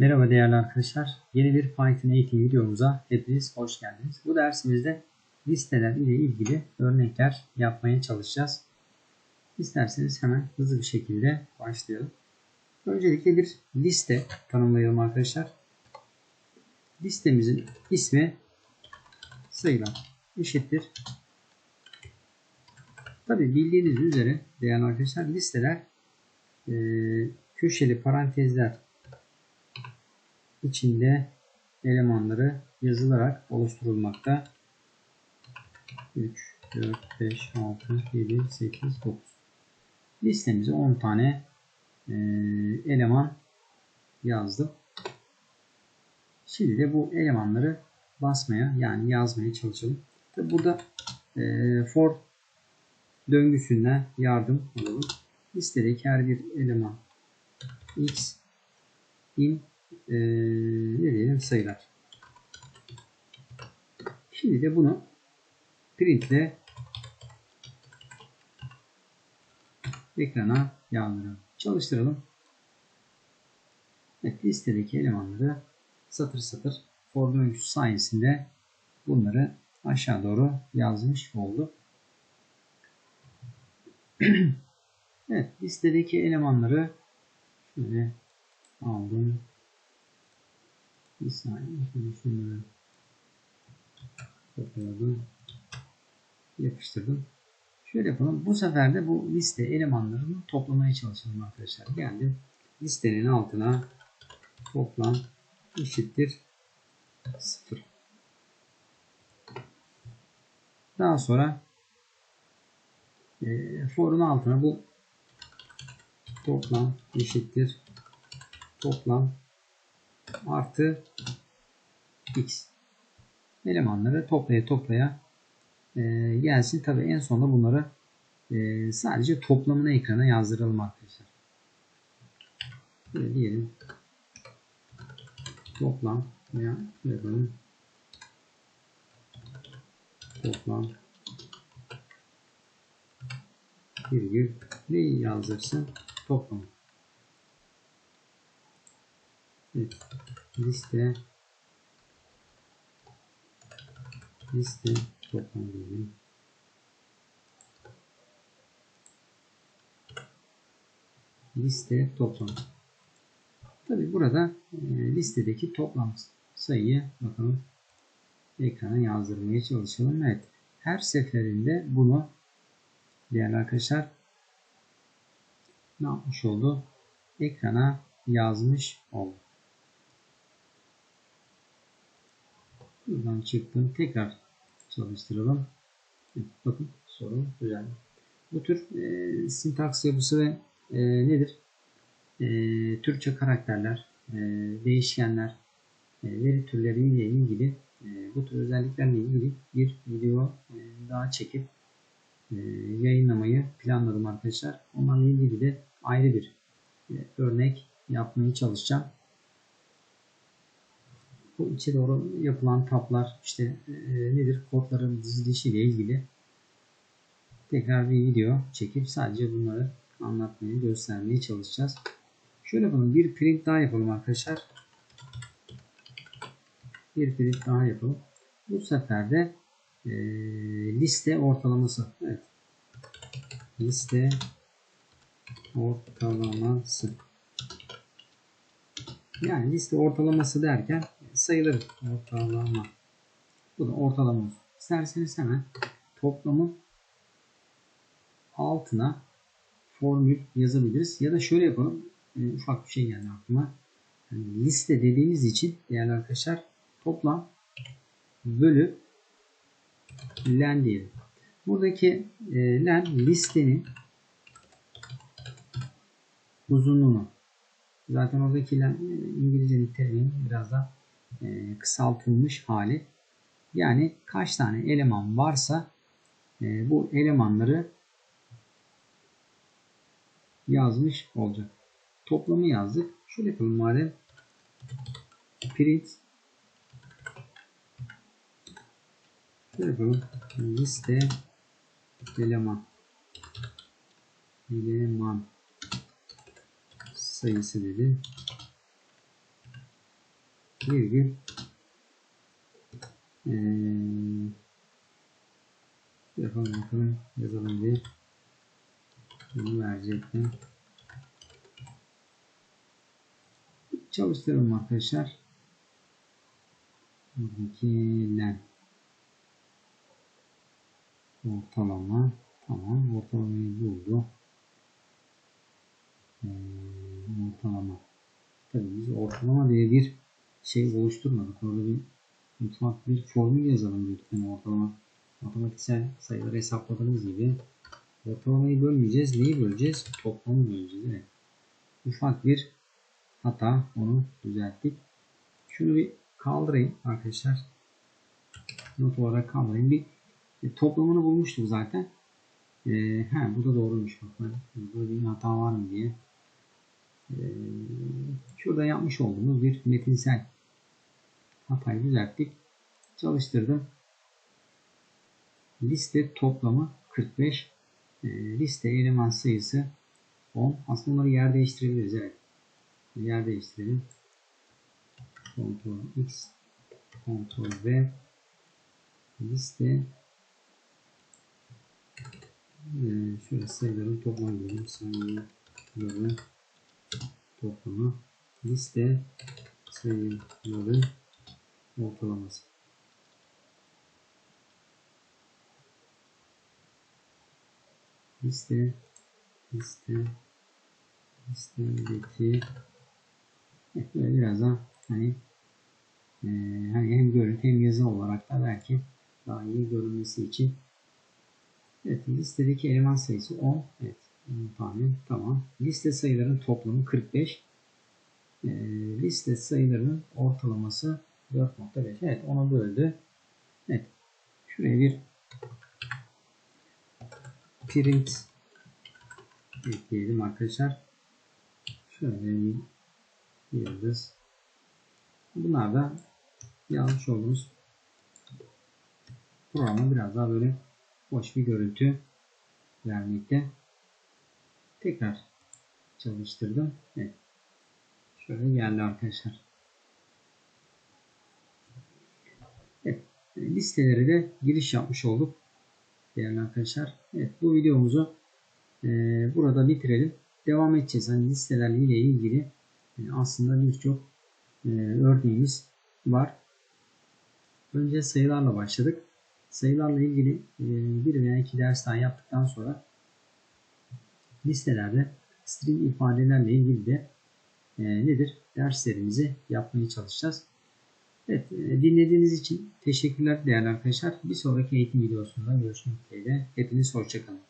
Merhaba değerli arkadaşlar. Yeni bir Python eğitim videomuza hepiniz hoş geldiniz. Bu dersimizde listeler ile ilgili örnekler yapmaya çalışacağız. İsterseniz hemen hızlı bir şekilde başlayalım. Öncelikle bir liste tanımlayalım arkadaşlar. Listemizin ismi sayılar eşittir. Tabi bildiğiniz üzere değerli arkadaşlar listeler e, köşeli parantezler içinde elemanları yazılarak oluşturulmakta. 3, 4, 5, 6, 7, 8, 9. Listemize 10 tane e, eleman yazdım. Şimdi de bu elemanları basmaya yani yazmaya çalışalım. Tabi burada e, for döngüsünden yardım alalım. Listedeki her bir eleman x in e, ne diyelim sayılar. Şimdi de bunu printle ekrana yazdıralım. Çalıştıralım. Evet, listedeki elemanları satır satır for döngüsü sayesinde bunları aşağı doğru yazmış oldu. evet listedeki elemanları şöyle aldım. Bir saniye. Şimdi şunları topladım. Yapıştırdım. Şöyle yapalım. Bu sefer de bu liste elemanlarını toplamaya çalışalım arkadaşlar. Geldim. Listenin altına toplam eşittir 0. Daha sonra e, for'un altına bu toplam eşittir toplam artı x. Elemanları toplaya toplaya e, gelsin. Tabi en sonunda bunları e, sadece toplamını ekrana yazdıralım arkadaşlar. Böyle diyelim. Toplam veya yapalım toplam virgül neyi yazdırsın? Toplam evet. Liste. Liste toplam diyelim liste toplam. Tabi burada e, listedeki toplam sayıyı bakalım ekrana yazdırmaya çalışalım. Evet her seferinde bunu değerli arkadaşlar ne yapmış oldu? Ekrana yazmış oldu Buradan çıktım. Tekrar çalıştıralım. bakın sorun düzeldi. Bu tür e, sintaks yapısı ve e, nedir? E, Türkçe karakterler, e, değişkenler, e, veri türleriyle ilgili e, bu tür özelliklerle ilgili bir video e, daha çekip e, yayınlamayı planladım arkadaşlar. Onlarla ilgili de ayrı bir e, örnek yapmaya çalışacağım bu içe doğru yapılan taplar işte e, nedir kodların dizilişi ile ilgili tekrar bir video çekip sadece bunları anlatmaya göstermeye çalışacağız. Şöyle yapalım bir print daha yapalım arkadaşlar. Bir print daha yapalım. Bu sefer de e, liste ortalaması. Evet. Liste ortalaması. Yani liste ortalaması derken sayıları ortalama. Bu da ortalama. İsterseniz hemen toplamın altına formül yazabiliriz. Ya da şöyle yapalım. Yani ufak bir şey geldi aklıma. Yani liste dediğimiz için değerli arkadaşlar toplam bölü len diyelim. Buradaki e, len listenin uzunluğunu zaten oradaki len İngilizcenin terimi biraz da e, kısaltılmış hali. Yani kaç tane eleman varsa e, bu elemanları yazmış olacak. Toplamı yazdık. Şöyle yapalım madem. Print Şöyle yapalım. Liste eleman eleman sayısı dedi. Virgül ee, yapalım bakalım yazalım bir bunu verecektim. Çalıştıralım arkadaşlar. Buradaki ortalama tamam ortalamayı buldu. Ee, ortalama. Tabii biz ortalama diye bir şey oluşturmadık. Orada bir mutfak bir formül yazalım dedik. Yani ortalama matematiksel sayıları hesapladığımız gibi ortalamayı bölmeyeceğiz. Neyi böleceğiz? Toplamı böleceğiz. Evet. Ufak bir hata. Onu düzelttik. Şunu bir kaldırayım arkadaşlar. Not olarak kaldırayım. Bir e, toplamını bulmuştuk zaten. E, he, bu da doğruymuş. Bak ben burada bir hata var mı diye. E, şurada yapmış olduğumuz bir metinsel hatayı düzelttik. Çalıştırdım. Liste toplamı 45. E, liste eleman sayısı 10. Aslında bunları yer değiştirebiliriz. Evet. Yer değiştirelim. Ctrl X Ctrl V liste ee, şöyle sayıların toplamı diyelim. Sayıların toplamı liste sayıların ortalaması. Liste liste listedeki evet, böyle biraz daha hani e, hani hem görüntü hem yazı olarak da belki daha iyi görünmesi için Evet listedeki eleman sayısı 10. Evet 10 tane tamam. Liste sayıların toplamı 45. E, liste sayılarının ortalaması 4.5. Evet ona böldü. Evet. Şuraya bir print ekleyelim arkadaşlar. Şöyle bir yıldız. Bunlar da yazmış olduğumuz programı biraz daha böyle hoş bir görüntü vermekte. Tekrar çalıştırdım. Evet. Şöyle geldi arkadaşlar. Evet. Listelere de giriş yapmış olduk. Değerli arkadaşlar. Evet bu videomuzu e, burada bitirelim. Devam edeceğiz. Hani listelerle ilgili e, aslında birçok e, örneğimiz var. Önce sayılarla başladık. Sayılarla ilgili e, bir veya iki ders daha yaptıktan sonra listelerde string ifadelerle ilgili de e, nedir? Derslerimizi yapmaya çalışacağız. Evet, e, dinlediğiniz için teşekkürler değerli arkadaşlar. Bir sonraki eğitim videosunda görüşmek dileğiyle. Hepiniz hoşçakalın.